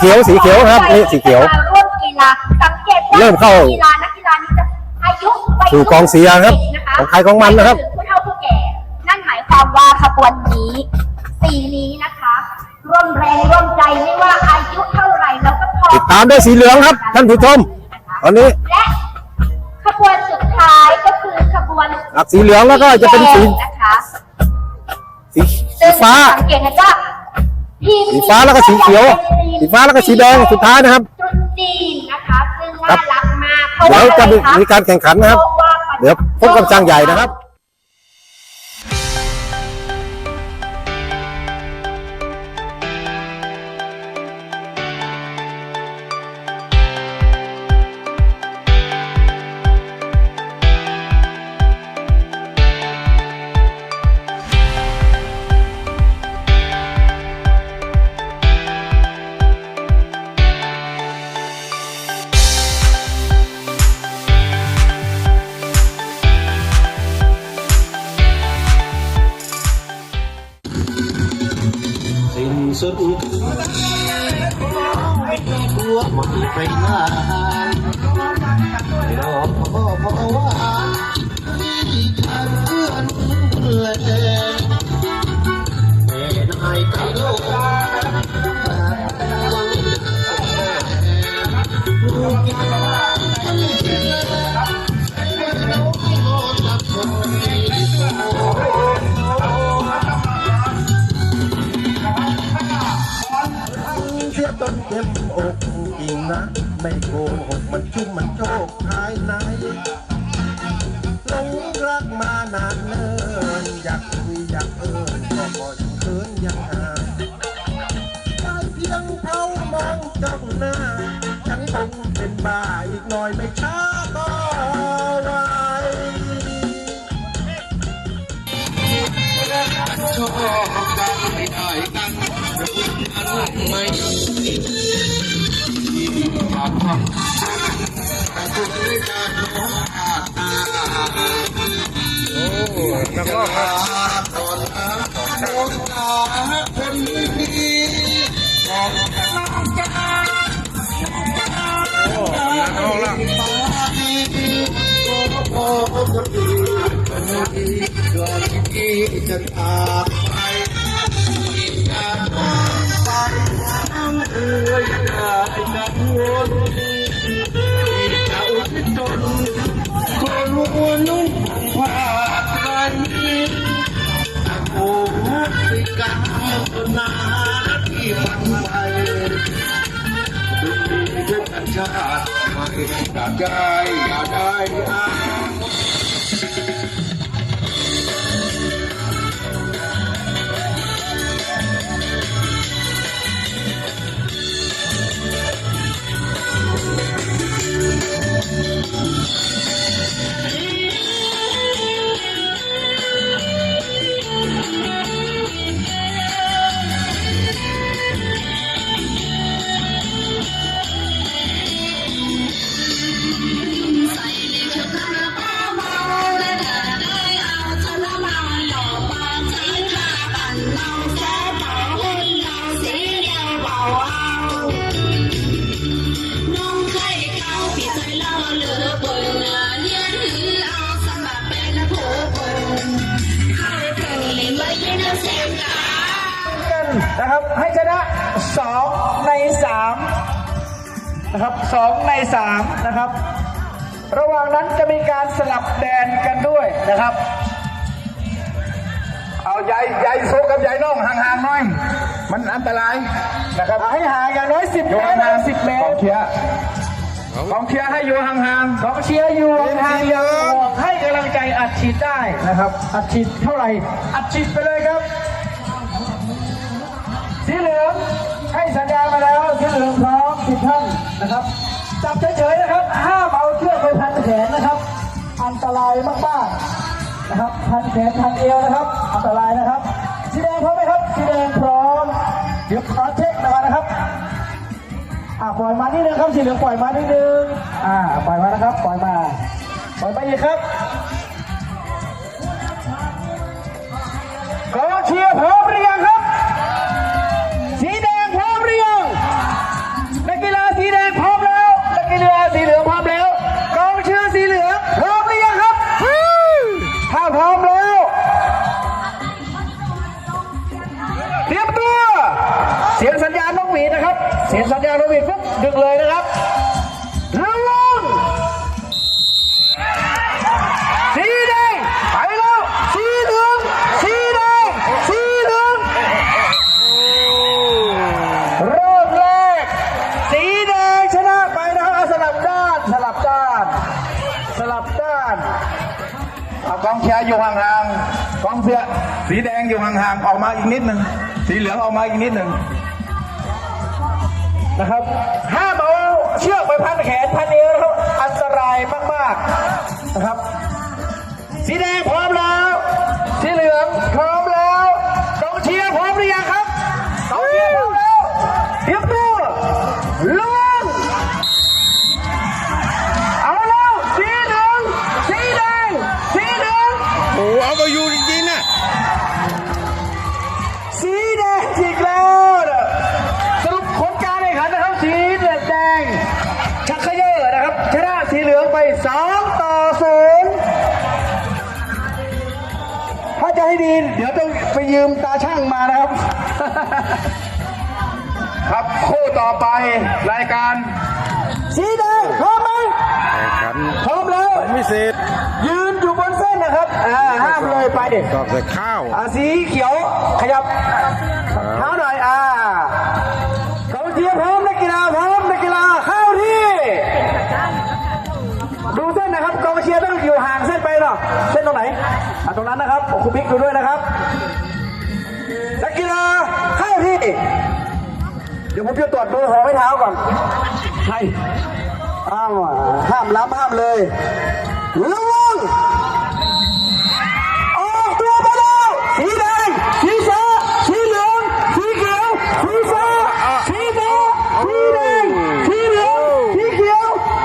เขียวสีเขียวครับนี่สีเขียวมาร่วมกีฬาสังเกตว่าเริ่มเข้ากีฬานักกีฬานี้จะอายุวัยสู่กองเชียร์ครับด็กๆนะะของใครของมันนะครับไถึผู้เฒ่าผู้แก่นั่นหมายความว่าขบวนนี้สีนี้นะคะ ร่วมแรงร่วมใจไม่ว่าอายุเท่าไหร่เราก็พอติดตามด้วยสีเหลืองครับ ท่านผู้ชมตอนนี้และขบวนสุดท้ายก็คือขบวนหลักสีเหลืองแล้วก็จะเป็นสีแดงนะคะสีสีซึ่งฟ้าสังเกตนะจ๊ะทีมสีฟ้าแล้วก็สีเขียว สีฟ้าแล้วก็สีแดงสุดท้ายนะครับตรุษจีนนะคะซึ่งครัน่าบรักมากเดี๋ยวจะมีเพราว่าอไคมีการแข่งขันนะครับเพาว่าเดี๋ยวพบกับจางใหญ่นะครับ สิ้นสุดตัวหมดไปนา ต้นเต็มอกจริงนะ ไม่โกหกมันชุ่มมันโชคภายในหลงรักมานานเนิ่นอยากคุยอยากเอิญก็ก็ยังเขินยังอายได้เพียงเขามองจ้องหน้า ฉันคงเป็นบ้าอีกหน่อยไม่ช้าก็วชอบกันไม่ได้กัน ไม่อไม่ได้น้อโอ้นักร้องครับตอนนั้นน้องตาคนนี้มองจ้าโอ้นักร้องละโอ้คนดีคนดีก่อนที่จะตา อ่ยได้กันวนจอุทิศตนคนหัวนุ่นผ่าไปโอ้สิกรรมนาที่ฝันไดูดีทุกชาไม่อยากได้ นะครับสองในสามนะครับ ระหว่างนั้นจะมีการสลับแดนกันด้วยนะครับ เอาใหญ่ใหญ่โซกับใหญ่น้องห่างๆหน่อย มันอันตรายนะครับให้ห่างอย่างน้อยสิบเมตรนะสิบเมตรกองเชียร์กองเชียร์ให้อยู่ห่างๆกองเชียร์อยู่ห่างๆอย่าออกให้กำลังใจอัดฉีดได้นะครับอัดฉีดเท่าไหร่อัดฉีดไปเลยครับสีเหลือง ให้สัญญาณมาแล้วสีเหลืองพร้อมสิบท่านนะครับ จับเฉยๆนะครับ ห้ามเอาเชือกไปพันแขนนะครับ อันตรายมากๆนะครับ พันแขนพันเอวนะครับ อันตรายนะครับ สีแดงพร้อมไหมครับสีแดงพร้อม เดี๋ยวขอเช็คหน่อยนะครับอ่าปล่อยมานิดนึงครับสีเหลืองปล่อยมานิดนึงอ่าปล่อยมานะครับ ปล่อยมา ปล่อยไปอีกครับกองเชียร์พร้อม สีแดงอยู่ห่างๆออกมาอีกนิดหนึ่งสีเหลืองออกมาอีกนิดหนึ่งนะครับห้ามเอาเชือกไปพันแขนพันเอวนะครับอันตรายมากๆนะครับ สีแดงพร้อมแล้ว สีเหลืองพร้อมแล้วกองเชียร์พร้อมหรือยังครับ สีเหลืองไป2ต่อ0ถ้าจะให้ดี เดี๋ยวต้องไปยืมตาช่างมานะครับ ครับคู่ต่อไปรายการ สีแดงพร้อมไหมแข่งขันพร้อมแล้วพิเศษยืนอยู่บนเส้นนะครับอ่าห้ามเลยไปดิดอกใส่ข้าวอ่าสีเขียวขยับเท้าหน่อยอ่า ยร์ต้องอยู่ห่างเส้นไปเนาะเส้นตรงไหนอะตรงนั้นนะครับโอ้คุณบิ๊กดูด้วยนะครับนักกีฬาเข้าที่เดี๋ยวผมจะตรวจเบอร์หัวไม่เท้าก่อนใช่อ้าวห้ามล้ำห้ามเลยระวัง ออกตัวไปแล้วสีแดง สีฟ้า สีเหลือง สีเขียว สีฟ้า สีฟ้า สีแดง สีเหลือง สีเขียว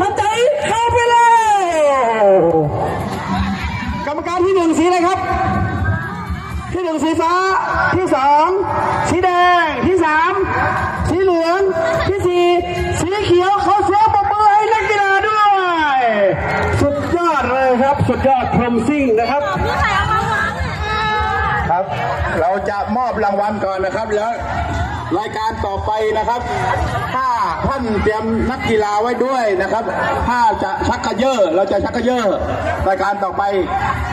สใจเข้าไปแล้วกรรมการที่หนึ่งสีอะไรครับ ที่หนึ่ง สีฟ้า ที่สองสีแดง ที่สามสีเหลือง ที่สี่สีเขียวเขาเสียงปรบมือให้นักกีฬาด้วย สุดยอดเลยครับ สุดยอดพรหมซิ่งนะครับ ครับ เราจะมอบรางวัลก่อนนะครับแล้วรายการต่อไปนะครับ ถ้าท่านเตรียมนักกีฬาไว้ด้วยนะครับ ถ้าจะชักกระเยอะเราจะชักกระเยอะรายการต่อไป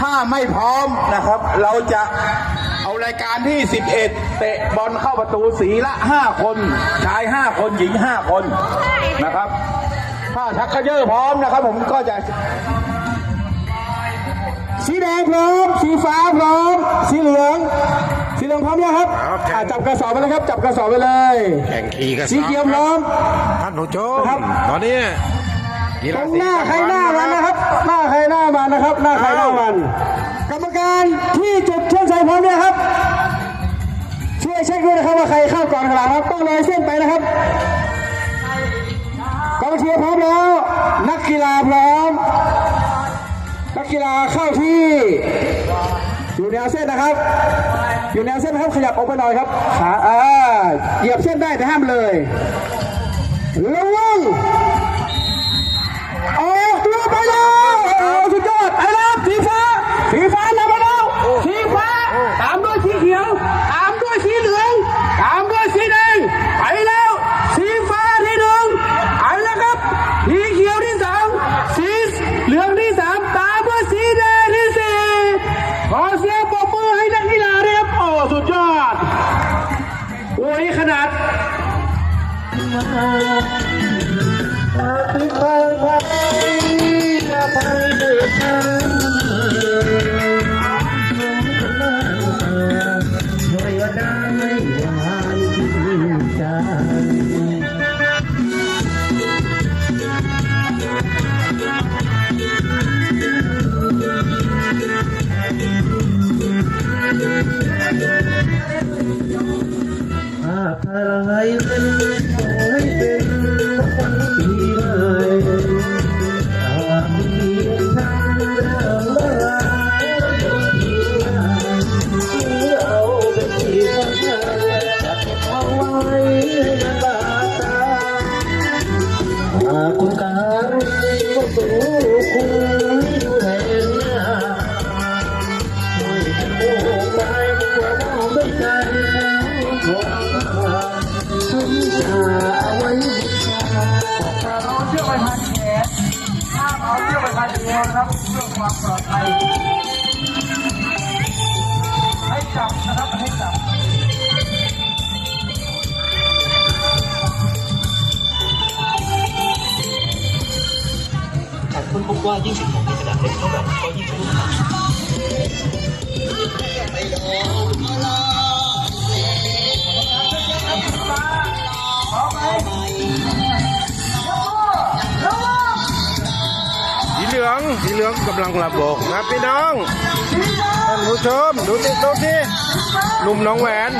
ถ้าไม่พร้อมนะครับ เราจะเอา รายการที่ 11 เตะบอลเข้าประตูสีละ 5 คน ชาย 5 คนหญิง 5 คนนะครับ ถ้าชักกระเยอะพร้อมนะครับ ผมก็จะ สีแดงพร้อม สีฟ้าพร้อม สีเหลือง สีเหลืองพร้อมยังครับครับ อะจับกระสอบไปเลยครับ จับกระสอบไปเลย แข่งขี่กันสีเขียวพร้อม ท่านผู้ชมครับ ตอนนี้กีตฬารงสีหน้าใครหน้ามันนะครับ หน้าใครหน้ามันนะครับ หน้าใครหน้ามัน การที่จุดเชื่อกใส่พร้อมเนี่ยครับ ช่วยเช็คด้วยนะครับว่าใครเข้าก่อนขลังครับต้องเลยเส้นไปนะครับกองเชียร์พร้อมแล้ว นักกีฬาพร้อม นักกีฬาเข้าที่ อยู่แนวเส้นนะครับ อยู่แนวเส้นนะครับขยับออกไปหน่อยครับขาอ่าเหยียบเส้นได้แต่ห้ามเลยระวังออกตัวไปแล้วโอ้สุดยอดไปแล้วสีฟ้าสีฟ้านำมาแล้ว สีฟ้า ตามด้ อะ ห้าดเอาเชือกไปพันะครับเพื่อความปลอดภัยให้จับนะครับให้จับแต่คุณพบว่ายิ่งสิ่งของในกระดาษเล็กเท่าไหร่ก็ยิ่งจะรุ่ง ดีเหลืองสีเหลืองกำลังระโบกนะพี่น้องท่านผู้ชมดูสิดูสิหนุ่มน้องแหวน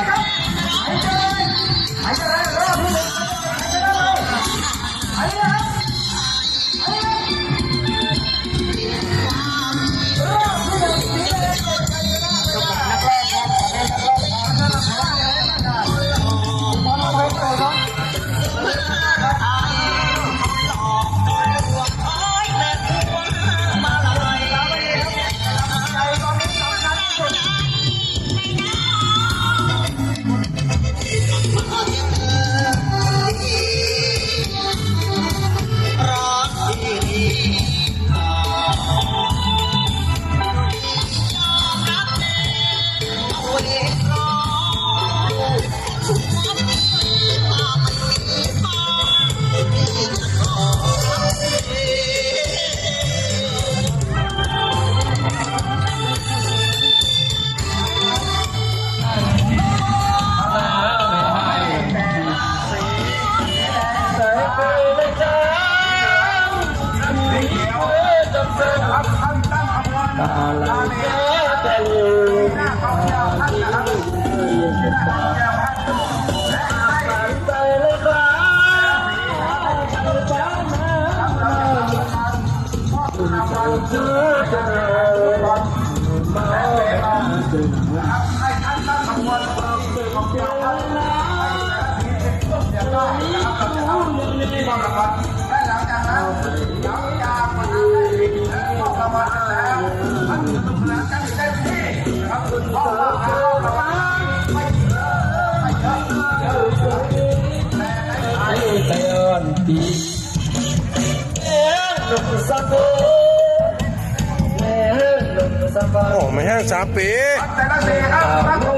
โอ้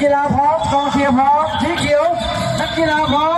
กีฬาพร้อมกองเชียร์พร้อมสีเขียว นักกีฬาพร้อม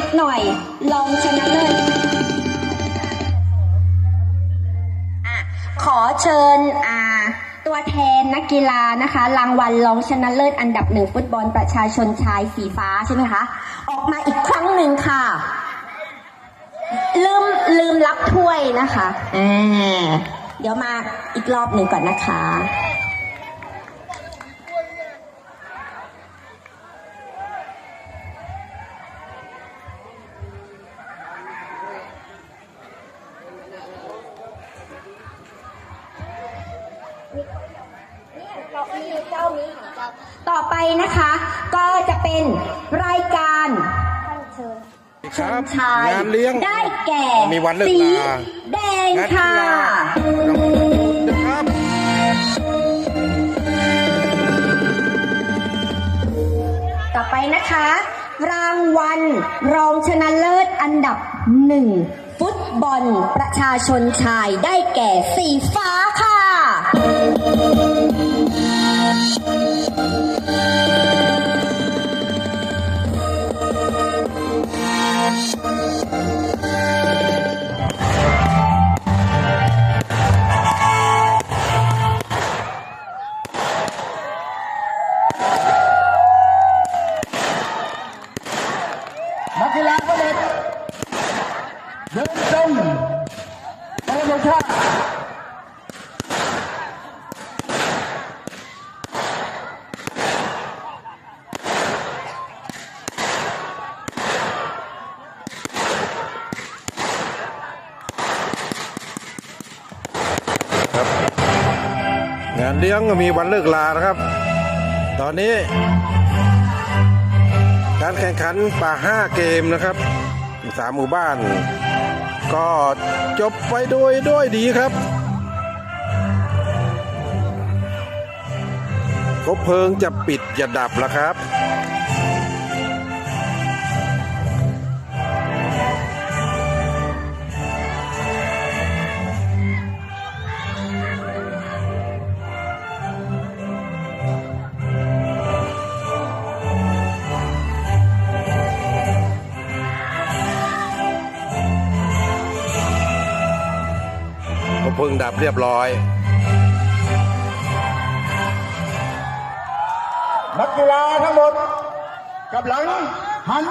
นิดหน่อย ลองชนะเลิศอะขอเชิญอ่าตัวแทนนักกีฬานะคะ รางวัลรองชนะเลิศอันดับหนึ่งฟุตบอลประชาชนชายสีฟ้าใช่ไหมคะ ออกมาอีกครั้งหนึ่งค่ะ ลืมลืมรับถ้วยนะคะ อ่า เดี๋ยวมาอีกรอบหนึ่งก่อนนะคะ ต่อไปนะคะก็จะเป็นรายการเชิญครับชายงานเลี้ยงได้แก่มีวันเลิกสีลาแดงงานกีค่ะฬาครับต่อไปนะคะ รางวัลรองชนะเลิศอันดับหนึ่งฟุตบอลประชาชนชายได้แก่สีฟ้า งานเลี้ยงก็มีวันเลิกลานะครับ ตอนนี้ การแข่งขันป่าห้าเกมนะครับสามหมู่บ้าน ก็จบไปโดยด้วยดีครับคบเพลิงจะปิดจะดับแล้วครับ พึ่งดับเรียบร้อย นักกีฬาทั้งหมดกลับหลังหัน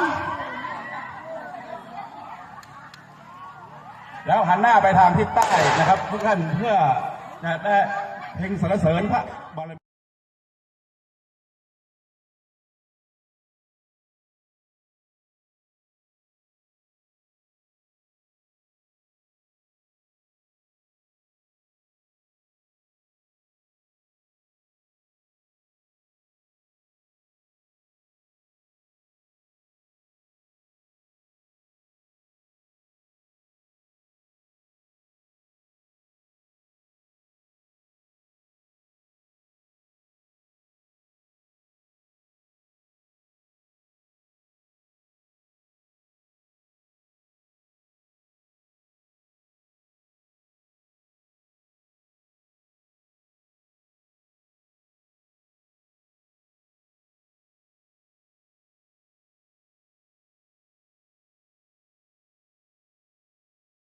แล้วหันหน้าไปทางทิศใต้นะครับทุกท่านเพื่อจะได้เพลงสรรเสริญพระ